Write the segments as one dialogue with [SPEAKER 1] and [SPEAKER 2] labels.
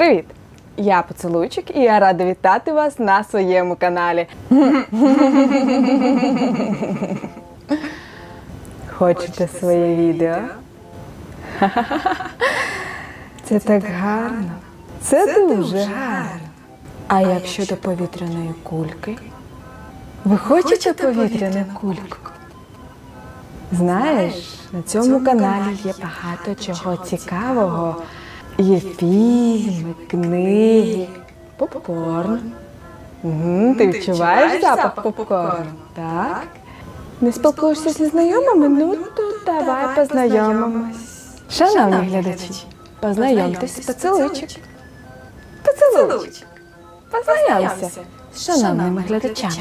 [SPEAKER 1] Привіт! Я поцілуйчик і я рада вітати вас на своєму каналі. Хочете своє відео? Це так гарно. Це дуже гарно. А як щодо повітряної кульки? Ви хочете повітряну кульку? Знаєш, на цьому каналі є багато чого цікавого. Є фільми, книги, попкорн. Угу, ти відчуваєш запах попкорну? Так. Не спілкуєшся зі знайомими? Ну то давай познайомимось. Шановні глядачі, познайомтесь, поцілуйчик. Поцілуйчик. Познайомся з шановними глядачами.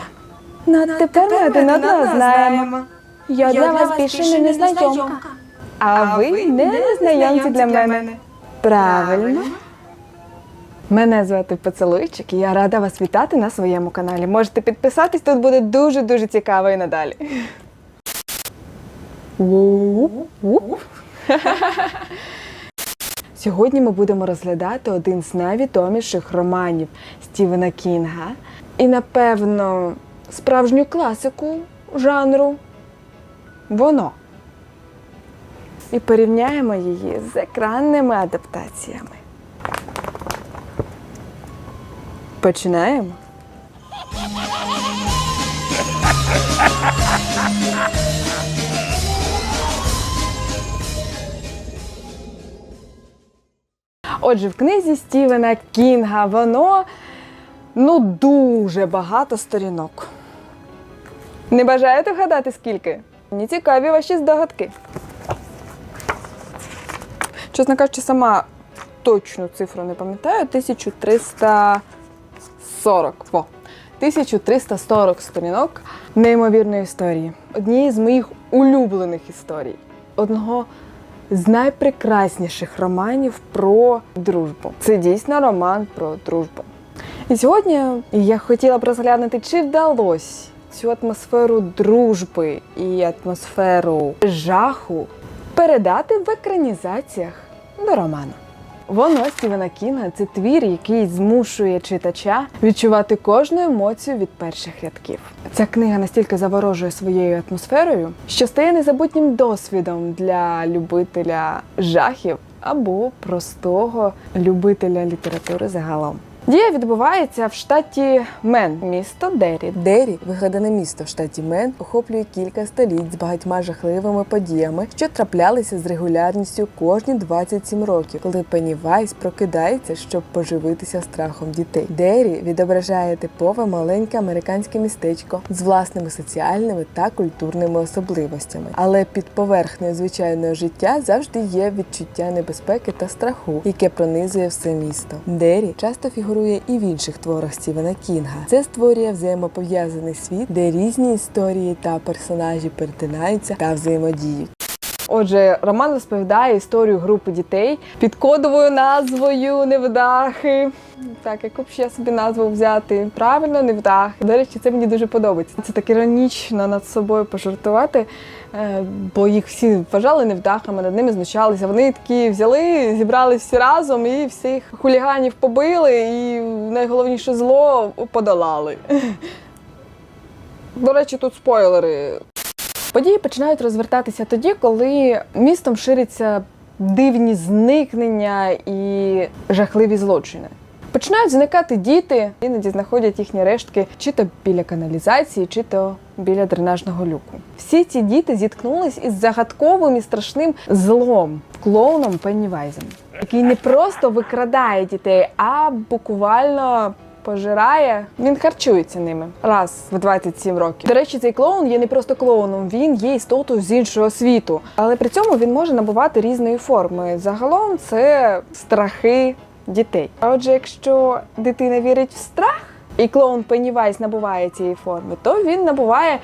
[SPEAKER 1] Ну, тепер ми один одного знаємо. Я для вас більше не незнайомка. А ви не незнайомці для мене. Правильно. Мене звати Поцілуйчик, і я рада вас вітати на своєму каналі. Можете підписатись, тут буде дуже-дуже цікаво і надалі. Сьогодні ми будемо розглядати один з найвідоміших романів Стівена Кінга. І, напевно, справжню класику жанру Воно. І порівняємо її з екранними адаптаціями. Починаємо. Отже, в книзі Стівена Кінга воно ну дуже багато сторінок. Не бажаєте вгадати скільки? Мені цікаві ваші здогадки. Чесно кажучи, сама точну цифру не пам'ятаю. 1340. Во. 1340 сторінок неймовірної історії. Однієї з моїх улюблених історій. Одного з найпрекрасніших романів про дружбу. Це дійсно роман про дружбу. І сьогодні я хотіла б розглянути, чи вдалося цю атмосферу дружби і атмосферу жаху передати в екранізаціях до роману. Воно Стівена Кінга це твір, який змушує читача відчувати кожну емоцію від перших рядків. Ця книга настільки заворожує своєю атмосферою, що стає незабутнім досвідом для любителя жахів або простого любителя літератури загалом. Дія відбувається в штаті Мен, місто Дері. Дері, вигадане місто в штаті Мен, охоплює кілька століть з багатьма жахливими подіями, що траплялися з регулярністю кожні 27 років, коли Пеннівайс прокидається, щоб поживитися страхом дітей. Дері відображає типове маленьке американське містечко з власними соціальними та культурними особливостями. Але під поверхнею звичайного життя завжди є відчуття небезпеки та страху, яке пронизує все місто. Дері часто фігурує і в інших творах Стівена Кінга. Це створює взаємопов'язаний світ, де різні історії та персонажі перетинаються та взаємодіють. Отже, роман розповідає історію групи дітей під кодовою назвою Невдахи. Так, яку б ще собі назву взяти? Правильно, невдахи. До речі, це мені дуже подобається. Це так іронічно над собою пожартувати, е, бо їх всі вважали невдахами, над ними знущалися. Вони такі взяли, зібрались всі разом і всіх хуліганів побили, і найголовніше зло подолали. До речі, тут спойлери. Події починають розвертатися тоді, коли містом ширяться дивні зникнення і жахливі злочини. Починають зникати діти, іноді знаходять їхні рештки чи то біля каналізації, чи то біля дренажного люку. Всі ці діти зіткнулись із загадковим і страшним злом клоуном Пеннівайзом, який не просто викрадає дітей, а буквально пожирає. Він харчується ними раз в 27 років. До речі, цей клоун є не просто клоуном, він є істотою з іншого світу. Але при цьому він може набувати різної форми. Загалом це страхи дітей. А отже, якщо дитина вірить в страх, і клоун Пеннівайз набуває цієї форми, то він набуває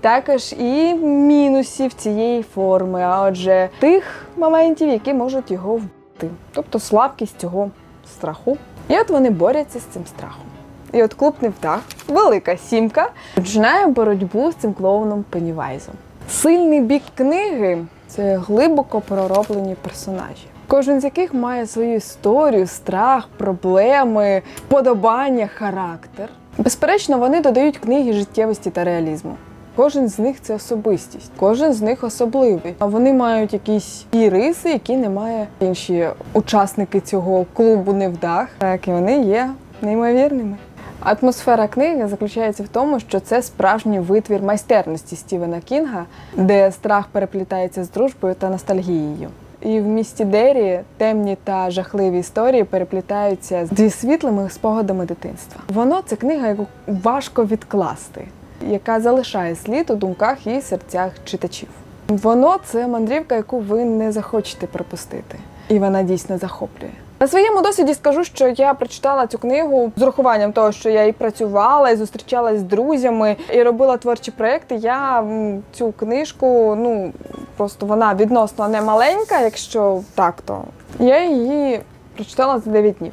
[SPEAKER 1] також і мінусів цієї форми, а отже, тих моментів, які можуть його вбити. Тобто слабкість цього страху. І от вони борються з цим страхом. І от клуб Невдах, велика сімка, починає боротьбу з цим клоуном Пеннівайзом. Сильний бік книги це глибоко пророблені персонажі. кожен з яких має свою історію, страх, проблеми, вподобання, характер. Безперечно, вони додають книги життєвості та реалізму. Кожен з них це особистість, кожен з них особливий. А вони мають якісь ті риси, які не має інші учасники цього клубу невдах. Так і вони є неймовірними. Атмосфера книги заключається в тому, що це справжній витвір майстерності Стівена Кінга, де страх переплітається з дружбою та ностальгією. І в місті Дері темні та жахливі історії переплітаються зі світлими спогадами дитинства. Воно це книга, яку важко відкласти, яка залишає слід у думках і серцях читачів. Воно це мандрівка, яку ви не захочете пропустити, і вона дійсно захоплює. На своєму досвіді скажу, що я прочитала цю книгу з урахуванням того, що я і працювала, і зустрічалась з друзями, і робила творчі проекти. Я цю книжку, ну просто вона відносно не маленька, якщо так, то я її прочитала за 9 днів.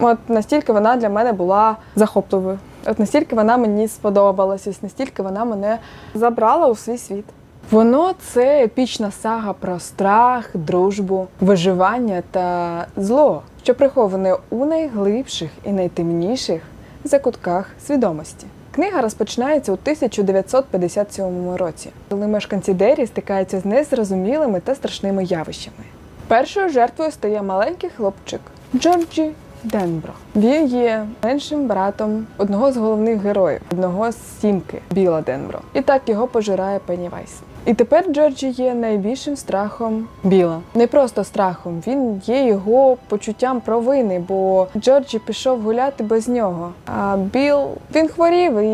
[SPEAKER 1] От настільки вона для мене була захопливою. От настільки вона мені сподобалась, ось настільки вона мене забрала у свій світ. Воно це епічна сага про страх, дружбу, виживання та зло, що приховане у найглибших і найтемніших закутках свідомості. Книга розпочинається у 1957 році, коли мешканці Дері стикаються з незрозумілими та страшними явищами. Першою жертвою стає маленький хлопчик Джорджі Денбро. Він є меншим братом одного з головних героїв, одного з сімки Біла Денбро. І так його пожирає Пеннівайс. І тепер Джорджі є найбільшим страхом Біла. Не просто страхом, він є його почуттям провини, бо Джорджі пішов гуляти без нього. А Біл він хворів і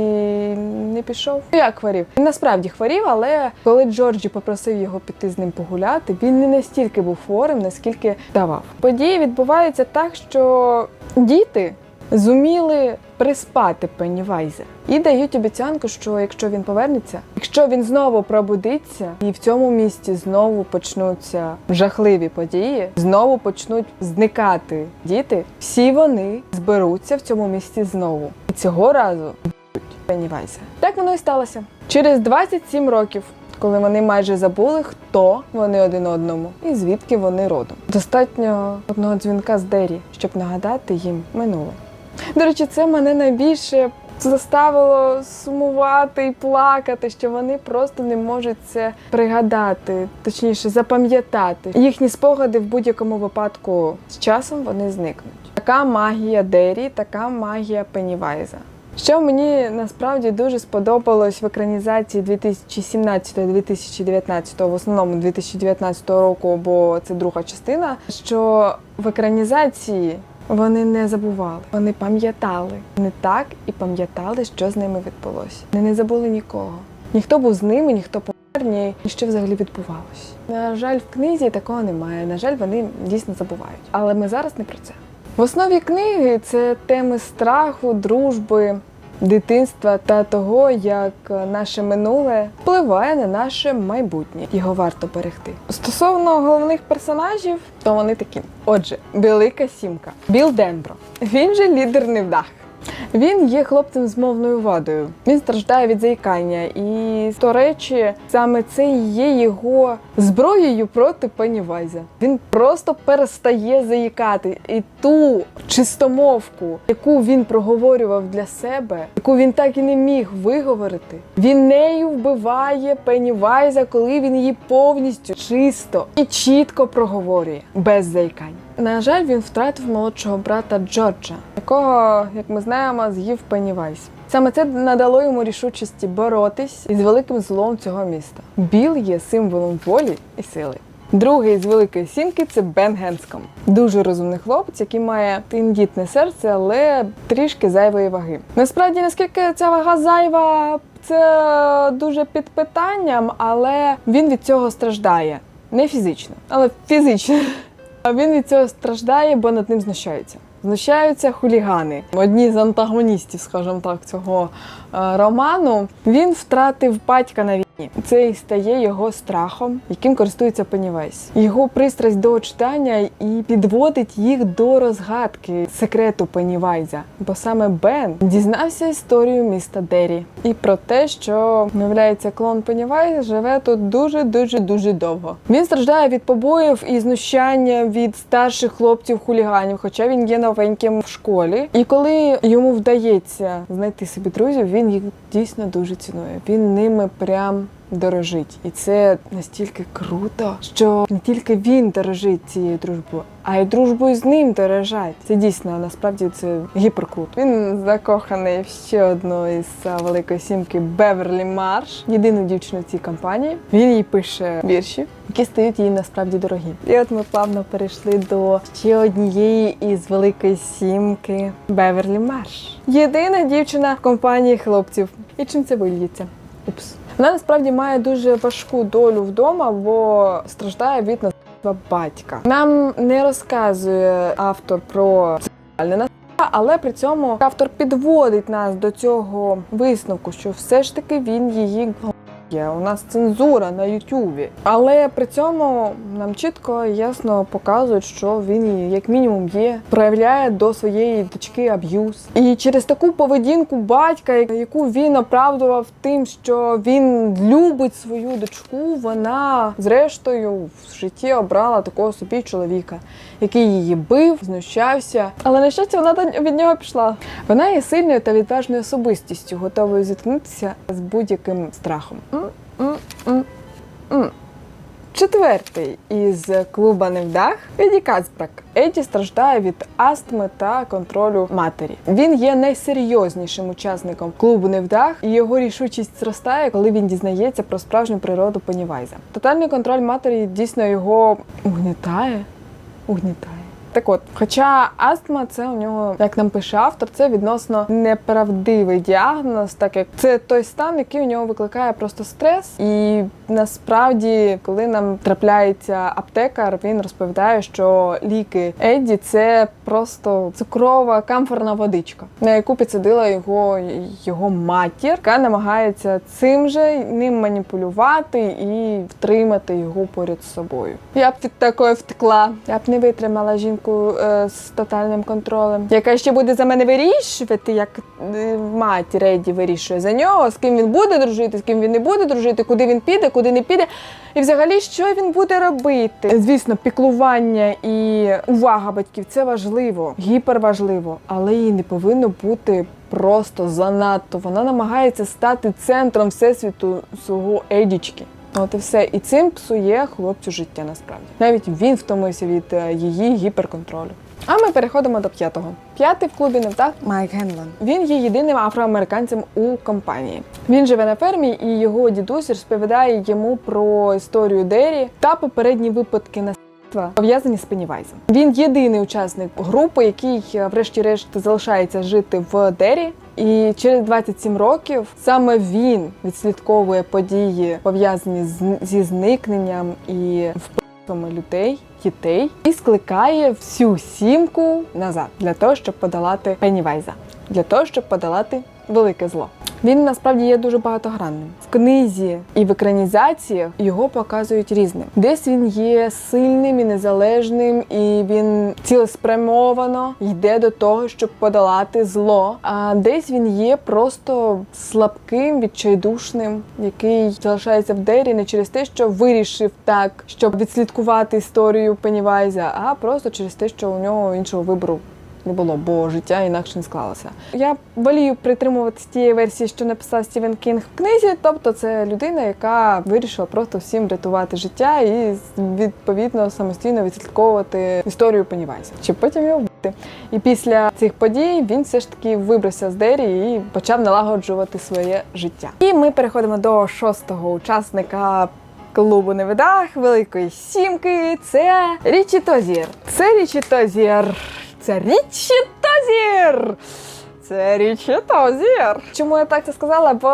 [SPEAKER 1] не пішов. Ну, Як хворів? Він насправді хворів, але коли Джорджі попросив його піти з ним погуляти, він не настільки був хворим, наскільки давав. Події відбуваються так, що діти зуміли приспати Пеннівайза і дають обіцянку, що якщо він повернеться, якщо він знову пробудиться, і в цьому місті знову почнуться жахливі події, знову почнуть зникати діти, всі вони зберуться в цьому місті знову. І цього разу Пеннівайза. Так воно і сталося. Через 27 років. Коли вони майже забули, хто вони один одному і звідки вони родом. Достатньо одного дзвінка з Дері, щоб нагадати їм минуле. До речі, це мене найбільше заставило сумувати і плакати, що вони просто не можуть це пригадати, точніше запам'ятати. Їхні спогади в будь-якому випадку з часом вони зникнуть. Така магія Дері, така магія Пеннівайза. Що мені насправді дуже сподобалось в екранізації 2017-2019, в основному 2019 року, бо це друга частина. Що в екранізації вони не забували, вони пам'ятали не так і пам'ятали, що з ними відбулося. Вони не забули нікого. Ніхто був з ними, ніхто помер, ні що взагалі відбувалось. На жаль, в книзі такого немає. На жаль, вони дійсно забувають. Але ми зараз не про це. В основі книги це теми страху, дружби, дитинства та того, як наше минуле впливає на наше майбутнє. Його варто берегти. Стосовно головних персонажів, то вони такі. Отже, Велика Сімка, Біл Денбро. Він же лідер невдах. Він є хлопцем з мовною вадою. Він страждає від заїкання, і до речі, саме це є його зброєю проти Пеннівайза. Він просто перестає заїкати, і ту чистомовку, яку він проговорював для себе, яку він так і не міг виговорити. Він нею вбиває Пеннівайза, коли він її повністю чисто і чітко проговорює без заїкань. На жаль, він втратив молодшого брата Джорджа, якого, як ми знаємо, з'їв Пеннівайз. Саме це надало йому рішучості боротись із великим злом цього міста. Біл є символом волі і сили. Другий з великої сімки це Бен Генском. Дуже розумний хлопець, який має тендітне серце, але трішки зайвої ваги. Насправді, наскільки ця вага зайва, це дуже під питанням, але він від цього страждає. Не фізично, але фізично. А він від цього страждає, бо над ним знущаються. Знущаються хулігани. Одні з антагоністів, скажімо так, цього е, роману. Він втратив батька на війні. Це і стає його страхом, яким користується Пеннівайс. Його пристрасть до читання і підводить їх до розгадки секрету Пеннівайза. Бо саме Бен дізнався історію міста Дері і про те, що виявляється, клон Пеннівайз живе тут дуже дуже дуже довго. Він страждає від побоїв і знущання від старших хлопців хуліганів, хоча він є новеньким в школі. І коли йому вдається знайти собі друзів, він їх дійсно дуже цінує. Він ними прям дорожить. І це настільки круто, що не тільки він дорожить цією дружбою, а й дружбою з ним дорожать. Це дійсно насправді це гіперкруто. Він закоханий в ще одну із великої сімки Беверлі Марш, єдину дівчину в цій компанії. Він їй пише вірші, які стають їй насправді дорогі. І от ми плавно перейшли до ще однієї із великої сімки Беверлі Марш. Єдина дівчина в компанії хлопців. І чим це вильється? Упс. Вона насправді має дуже важку долю вдома, бо страждає від насильства батька. Нам не розказує автор про сексуальне насильство, але при цьому автор підводить нас до цього висновку, що все ж таки він її є. У нас цензура на Ютубі. Але при цьому нам чітко і ясно показують, що він як мінімум є, проявляє до своєї дочки аб'юз. І через таку поведінку батька, яку він оправдував тим, що він любить свою дочку, вона зрештою в житті обрала такого собі чоловіка, який її бив, знущався. Але на щастя, вона від нього пішла. Вона є сильною та відважною особистістю, готовою зіткнутися з будь-яким страхом. Четвертий із клуба Невдах Еді Кацбрак. Еді страждає від астми та контролю матері. Він є найсерйознішим учасником клубу Невдах, і його рішучість зростає, коли він дізнається про справжню природу Пеннівайза. Тотальний контроль матері дійсно його угнітає. Угнітає. Так от, хоча астма, це у нього, як нам пише автор, це відносно неправдивий діагноз, так як це той стан, який у нього викликає просто стрес. І насправді, коли нам трапляється аптекар, він розповідає, що ліки Едді це просто цукрова камфорна водичка, на яку підсадила його його матір, яка намагається цим же ним маніпулювати і втримати його поряд з собою. Я б від такої втекла. Я б не витримала жінку е, з тотальним контролем, яка ще буде за мене вирішувати, як е, мать Реді вирішує за нього, з ким він буде дружити, з ким він не буде дружити, куди він піде, куди не піде. І взагалі, що він буде робити? Звісно, піклування і увага батьків це важливо, гіперважливо, але їй не повинно бути просто занадто. Вона намагається стати центром всесвіту свого едічки. От і все. І цим псує хлопцю життя насправді. Навіть він втомився від е, її гіперконтролю. А ми переходимо до п'ятого. П'ятий в клубі Невдах Майк Генлан. Він є єдиним афроамериканцем у компанії. Він живе на фермі, і його дідусь розповідає йому про історію Дері та попередні випадки насильства, пов'язані з Пеннівайзом. Він єдиний учасник групи, який, е, врешті-решт, залишається жити в Дері. І через 27 років саме він відслідковує події, пов'язані зі зникненням і впливами людей, дітей, і скликає всю сімку назад для того, щоб подолати Пеннівайза, для того, щоб подолати велике зло. Він насправді є дуже багатогранним. В книзі і в екранізаціях його показують різним. Десь він є сильним і незалежним, і він цілеспрямовано йде до того, щоб подолати зло. А десь він є просто слабким, відчайдушним, який залишається в дері не через те, що вирішив так, щоб відслідкувати історію Пеннівайза, а просто через те, що у нього іншого вибору не було, бо життя інакше не склалося. Я волію притримуватися тієї версії, що написав Стівен Кінг в книзі. Тобто, це людина, яка вирішила просто всім рятувати життя і відповідно самостійно відслідковувати історію Пеннівайза, щоб потім його вбити. І після цих подій він все ж таки вибрався з Дері і почав налагоджувати своє життя. І ми переходимо до шостого учасника. Клубу невидах Великої Сімки це Річі Тозір. Це Річі Тозір. Це Річі Тозір. Це Річі Тозір. Чому я так це сказала? Бо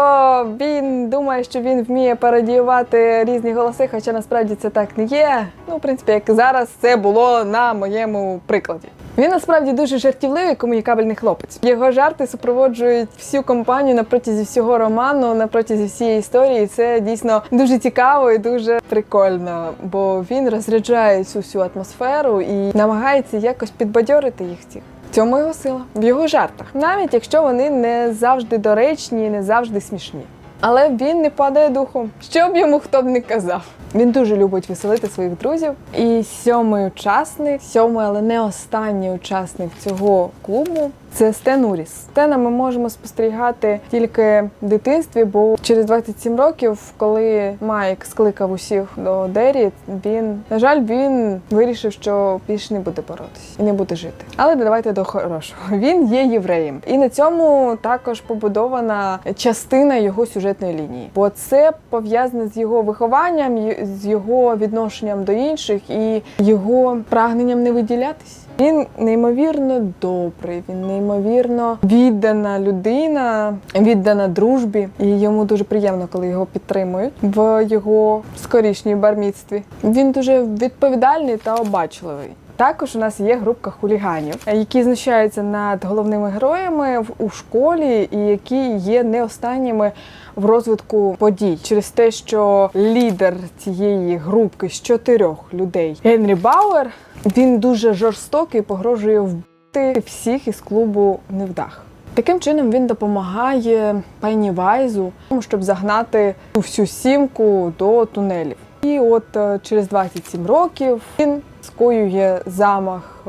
[SPEAKER 1] він думає, що він вміє пародіювати різні голоси, хоча насправді це так не є. Ну, в принципі, як зараз це було на моєму прикладі. Він насправді дуже жартівливий комунікабельний хлопець. Його жарти супроводжують всю компанію на протязі всього роману, на протязі всієї історії. Це дійсно дуже цікаво і дуже прикольно, бо він розряджає цю всю атмосферу і намагається якось підбадьорити їх всіх. Цьому його сила в його жартах, навіть якщо вони не завжди доречні, не завжди смішні. Але він не падає духом. Що б йому хто б не казав. Він дуже любить веселити своїх друзів. І сьомий учасник, сьомий, але не останній учасник цього клубу це Стен Уріс. Стена ми можемо спостерігати тільки в дитинстві, бо через 27 років, коли Майк скликав усіх до Дері, він, на жаль, він вирішив, що більше не буде боротися і не буде жити. Але давайте до хорошого. Він є євреєм, і на цьому також побудована частина його сюжетної лінії, бо це пов'язане з його вихованням, з його відношенням до інших і його прагненням не виділятись. Він неймовірно добрий, він неймовірно віддана людина, віддана дружбі, і йому дуже приємно, коли його підтримують в його скорішній барміцтві. Він дуже відповідальний та обачливий. Також у нас є групка хуліганів, які знущаються над головними героями у школі, і які є не останніми в розвитку подій через те, що лідер цієї групки з чотирьох людей Генрі Бауер він дуже жорстокий, погрожує вбити всіх із клубу невдах. Таким чином він допомагає Пенні Вайзу, щоб загнати всю сімку до тунелів. І от е, через 27 років він скоює замах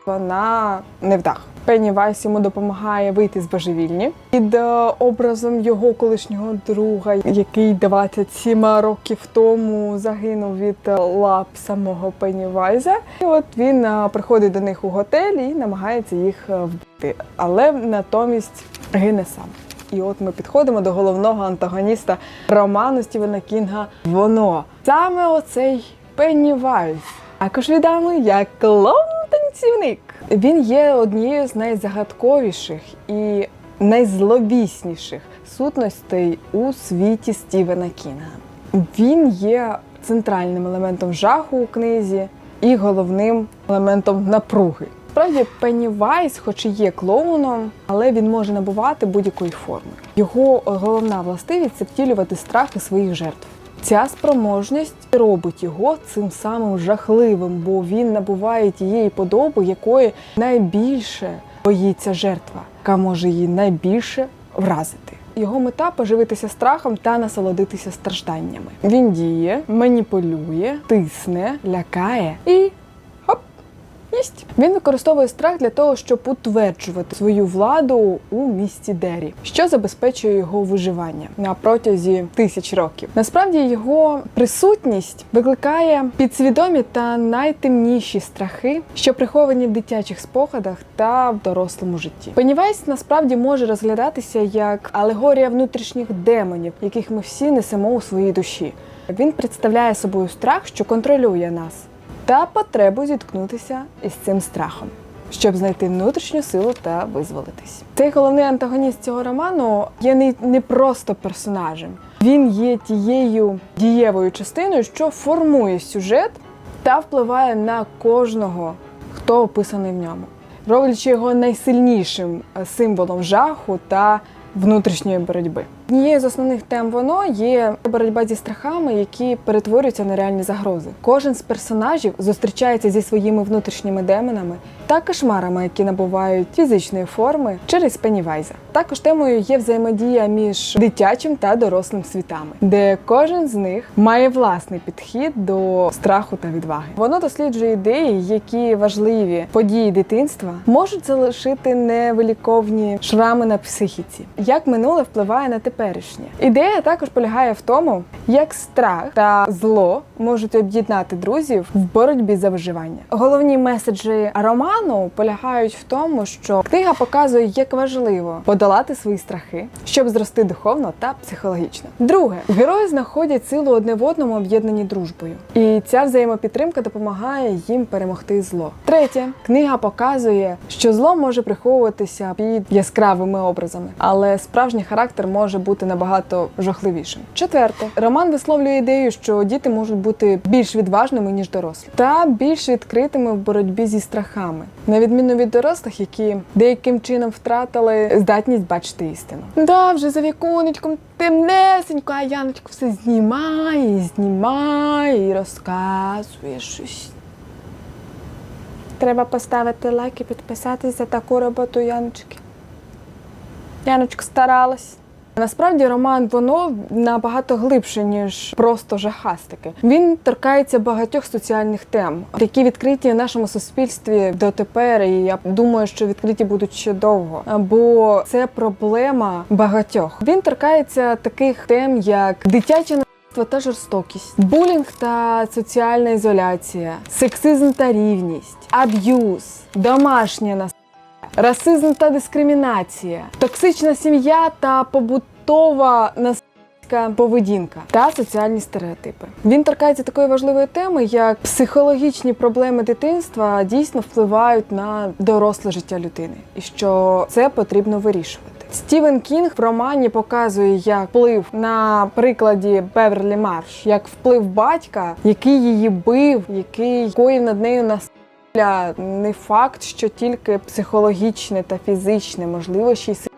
[SPEAKER 1] вбивства на невдах. Пенні Вайс йому допомагає вийти з божевільні під е, образом його колишнього друга, який 27 років тому загинув від е, лап самого Пенні Вайза. І от він е, приходить до них у готель і намагається їх вбити, але натомість гине сам. І от ми підходимо до головного антагоніста роману Стівена Кінга. Воно саме оцей Пенні Вайс, також відомий як клоун-танцівник. Він є однією з найзагадковіших і найзловісніших сутностей у світі Стівена Кінга. Він є центральним елементом жаху у книзі і головним елементом напруги. Справді, Пеннівайс, хоч і є клоуном, але він може набувати будь-якої форми. Його головна властивість це втілювати страхи своїх жертв. Ця спроможність робить його цим самим жахливим, бо він набуває тієї подоби, якої найбільше боїться жертва, яка може її найбільше вразити. Його мета поживитися страхом та насолодитися стражданнями. Він діє, маніпулює, тисне, лякає і Єсть. Він використовує страх для того, щоб утверджувати свою владу у місті Дері, що забезпечує його виживання на протязі тисяч років. Насправді його присутність викликає підсвідомі та найтемніші страхи, що приховані в дитячих спогадах та в дорослому житті. Пеннівайс насправді може розглядатися як алегорія внутрішніх демонів, яких ми всі несемо у своїй душі. Він представляє собою страх, що контролює нас та потребу зіткнутися із цим страхом, щоб знайти внутрішню силу та визволитись. Цей головний антагоніст цього роману є не, не просто персонажем, він є тією дієвою частиною, що формує сюжет та впливає на кожного, хто описаний в ньому, роблячи його найсильнішим е, символом жаху та внутрішньої боротьби. Однією з основних тем воно є боротьба зі страхами, які перетворюються на реальні загрози. Кожен з персонажів зустрічається зі своїми внутрішніми демонами та кошмарами, які набувають фізичної форми через Пеннівайза. Також темою є взаємодія між дитячим та дорослим світами, де кожен з них має власний підхід до страху та відваги. Воно досліджує ідеї, які важливі події дитинства можуть залишити невиліковні шрами на психіці, як минуле впливає на теперішнє. Ідея також полягає в тому, як страх та зло можуть об'єднати друзів в боротьбі за виживання. Головні меседжі роману полягають в тому, що книга показує, як важливо подолати свої страхи, щоб зрости духовно та психологічно. Друге, герої знаходять силу одне в одному об'єднані дружбою, і ця взаємопідтримка допомагає їм перемогти зло. Третє, книга показує, що зло може приховуватися під яскравими образами, але справжній характер може бути бути набагато жахливішим. Четверте, роман висловлює ідею, що діти можуть бути більш відважними ніж дорослі, та більш відкритими в боротьбі зі страхами, на відміну від дорослих, які деяким чином втратили здатність бачити істину. Да, вже за віконечком темнесенько, а Яночка все знімає, знімає і розказує щось. Треба поставити лайк і підписатись за таку роботу Яночки. Яночка старалась. Насправді роман воно набагато глибше, ніж просто жахастики. Він торкається багатьох соціальних тем, які відкриті в нашому суспільстві дотепер, і я думаю, що відкриті будуть ще довго. Бо це проблема багатьох. Він торкається таких тем, як насильство та жорстокість, булінг та соціальна ізоляція, сексизм та рівність, аб'юз, домашнє насильство расизм та дискримінація, токсична сім'я та побутова насильницька поведінка та соціальні стереотипи. Він торкається такої важливої теми, як психологічні проблеми дитинства дійсно впливають на доросле життя людини, і що це потрібно вирішувати. Стівен Кінг в романі показує, як вплив на прикладі Беверлі Марш, як вплив батька, який її бив, який коїв над нею насильство, не факт, що тільки психологічне та фізичне, можливо, ще й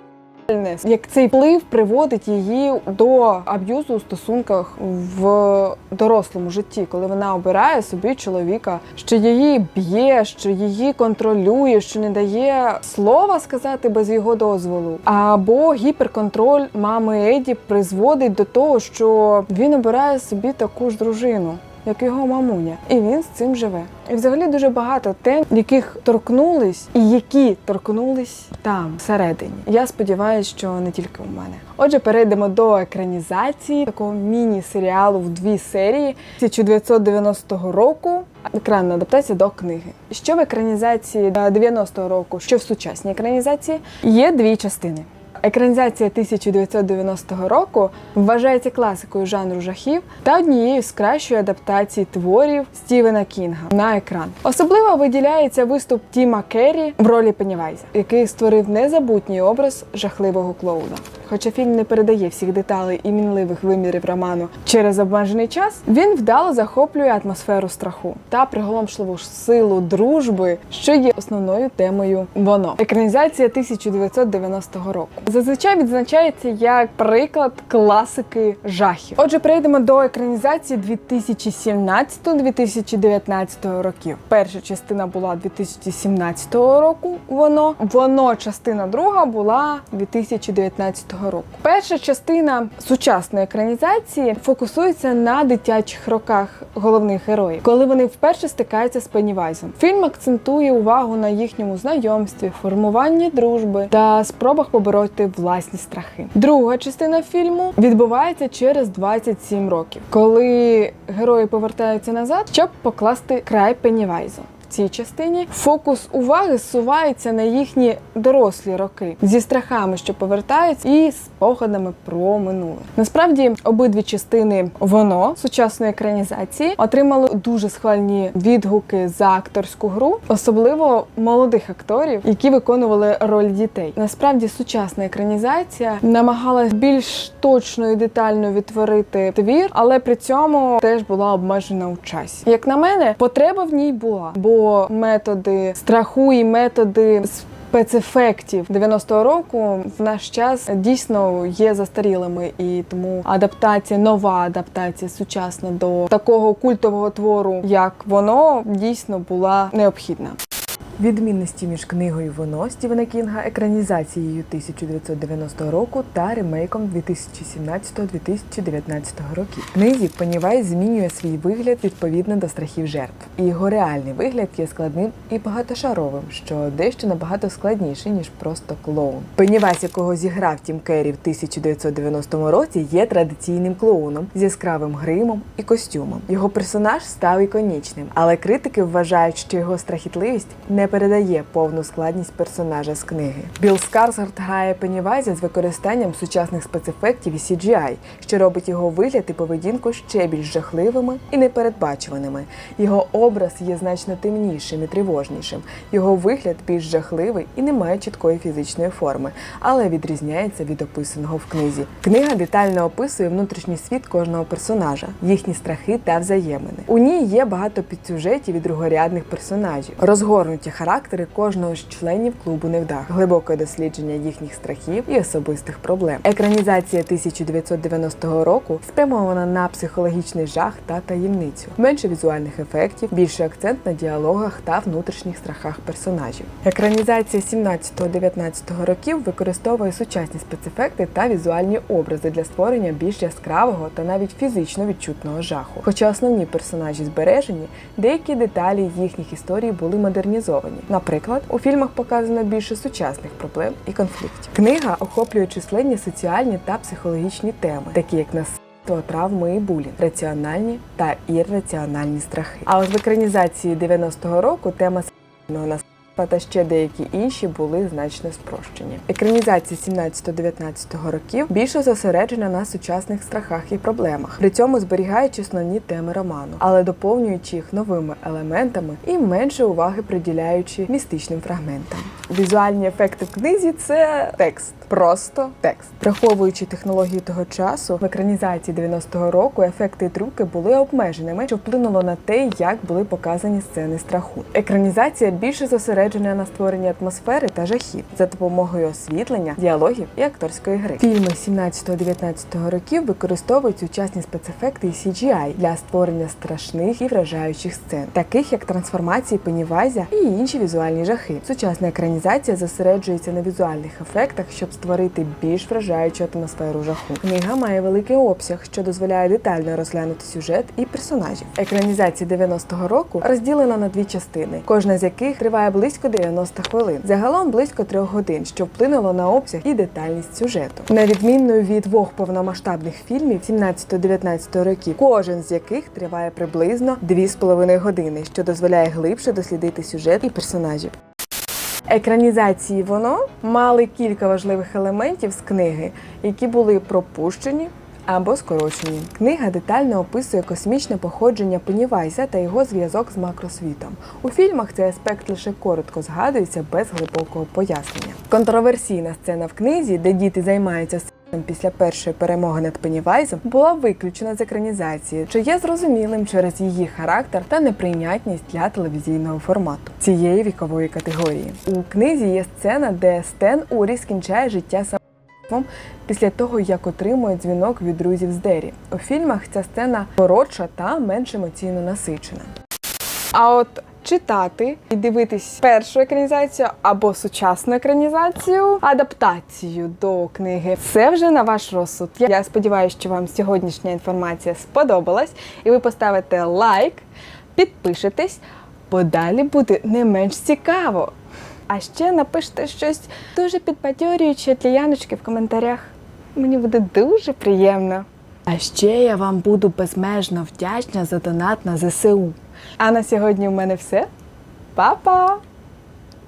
[SPEAKER 1] сексуальне. Як цей вплив приводить її до аб'юзу у стосунках в дорослому житті, коли вона обирає собі чоловіка, що її б'є, що її контролює, що не дає слова сказати без його дозволу. Або гіперконтроль мами Еді призводить до того, що він обирає собі таку ж дружину як його мамуня, і він з цим живе. І взагалі дуже багато тем, яких торкнулись, і які торкнулись там всередині. Я сподіваюся, що не тільки у мене. Отже, перейдемо до екранізації такого міні-серіалу в дві серії 1990 року. Екранна адаптація до книги. Що в екранізації 90-го року, що в сучасній екранізації, є дві частини. Екранізація 1990 року вважається класикою жанру жахів та однією з кращої адаптацій творів Стівена Кінга на екран. Особливо виділяється виступ Тіма Керрі в ролі Пеннівайза, який створив незабутній образ жахливого клоуна. Хоча фільм не передає всіх деталей і мінливих вимірів роману через обмежений час, він вдало захоплює атмосферу страху та приголомшливу силу дружби, що є основною темою воно. Екранізація 1990 року зазвичай відзначається як приклад класики жахів. Отже, перейдемо до екранізації 2017-2019 років. Перша частина була 2017 року. Воно воно частина друга була 2019 року. Перша частина сучасної екранізації фокусується на дитячих роках головних героїв, коли вони вперше стикаються з Пеннівайзом. Фільм акцентує увагу на їхньому знайомстві, формуванні дружби та спробах побороти власні страхи. Друга частина фільму відбувається через 27 років, коли герої повертаються назад, щоб покласти край Пеннівайзу цій частині фокус уваги зсувається на їхні дорослі роки зі страхами, що повертаються, і спогадами про минуле. Насправді, обидві частини воно сучасної екранізації отримали дуже схвальні відгуки за акторську гру, особливо молодих акторів, які виконували роль дітей. Насправді, сучасна екранізація намагалась більш точно і детально відтворити твір, але при цьому теж була обмежена у часі. Як на мене, потреба в ній була, бо методи страху і методи спецефектів 90-го року в наш час дійсно є застарілими, і тому адаптація, нова адаптація сучасна до такого культового твору, як воно дійсно була необхідна. Відмінності між книгою Воно Стівена Кінга, екранізацією 1990 року та ремейком 2017-2019 років. Книзі Пеннівайз змінює свій вигляд відповідно до страхів жертв. Його реальний вигляд є складним і багатошаровим, що дещо набагато складніше, ніж просто клоун. Пеннівайз, якого зіграв Тім Керрі в 1990 році, є традиційним клоуном з яскравим гримом і костюмом. Його персонаж став іконічним, але критики вважають, що його страхітливість не не передає повну складність персонажа з книги. Білл Скарсгард грає Пеннівайза з використанням сучасних спецефектів і CGI, що робить його вигляд і поведінку ще більш жахливими і непередбачуваними. Його образ є значно темнішим і тривожнішим. Його вигляд більш жахливий і не має чіткої фізичної форми, але відрізняється від описаного в книзі. Книга детально описує внутрішній світ кожного персонажа, їхні страхи та взаємини. У ній є багато підсюжетів і другорядних персонажів, розгорнуті характери кожного з членів клубу невдах, глибоке дослідження їхніх страхів і особистих проблем. Екранізація 1990 року спрямована на психологічний жах та таємницю, менше візуальних ефектів, більше акцент на діалогах та внутрішніх страхах персонажів. Екранізація 17-19 років використовує сучасні спецефекти та візуальні образи для створення більш яскравого та навіть фізично відчутного жаху. Хоча основні персонажі збережені, деякі деталі їхніх історій були модернізовані. Наприклад, у фільмах показано більше сучасних проблем і конфліктів. Книга охоплює численні соціальні та психологічні теми, такі як насильство, травми і булінг, раціональні та ірраціональні страхи. А от в екранізації 90-го року тема сексуального та ще деякі інші були значно спрощені. Екранізація 17-19 років більше зосереджена на сучасних страхах і проблемах, при цьому зберігаючи основні теми роману, але доповнюючи їх новими елементами і менше уваги приділяючи містичним фрагментам. Візуальні ефекти в книзі це текст, просто текст. Враховуючи технології того часу, в екранізації 90-го року ефекти і трюки були обмеженими, що вплинуло на те, як були показані сцени страху. Екранізація більше зосереджена на створенні атмосфери та жахів за допомогою освітлення, діалогів і акторської гри. Фільми 17-19 років використовують сучасні спецефекти і CGI для створення страшних і вражаючих сцен, таких як трансформації Пеннівайза і інші візуальні жахи. Сучасна екранізація зосереджується на візуальних ефектах, щоб створити більш вражаючу атмосферу жаху. Книга має великий обсяг, що дозволяє детально розглянути сюжет і персонажів. Екранізація 90-го року розділена на дві частини, кожна з яких триває близько 90 хвилин. Загалом близько трьох годин, що вплинуло на обсяг і детальність сюжету. На відміну від двох повномасштабних фільмів 17-19 років, кожен з яких триває приблизно 2,5 години, що дозволяє глибше дослідити сюжет і персонажів. Екранізації воно мали кілька важливих елементів з книги, які були пропущені або скорочені. Книга детально описує космічне походження Пеннівайза та його зв'язок з макросвітом. У фільмах цей аспект лише коротко згадується без глибокого пояснення. Контроверсійна сцена в книзі, де діти займаються після першої перемоги над Пеннівайзом, була виключена з екранізації, що є зрозумілим через її характер та неприйнятність для телевізійного формату цієї вікової категорії. У книзі є сцена, де Стен Урі скінчає життя самогубством після того, як отримує дзвінок від друзів з Дері. У фільмах ця сцена коротша та менш емоційно насичена. А от читати і дивитись першу екранізацію або сучасну екранізацію, адаптацію до книги це вже на ваш розсуд. Я сподіваюся, що вам сьогоднішня інформація сподобалась, і ви поставите лайк, підпишетесь, бо далі буде не менш цікаво. А ще напишіть щось дуже підбадьорююче для Яночки в коментарях. Мені буде дуже приємно. А ще я вам буду безмежно вдячна за донат на ЗСУ. А на сьогодні в мене все. Па-па!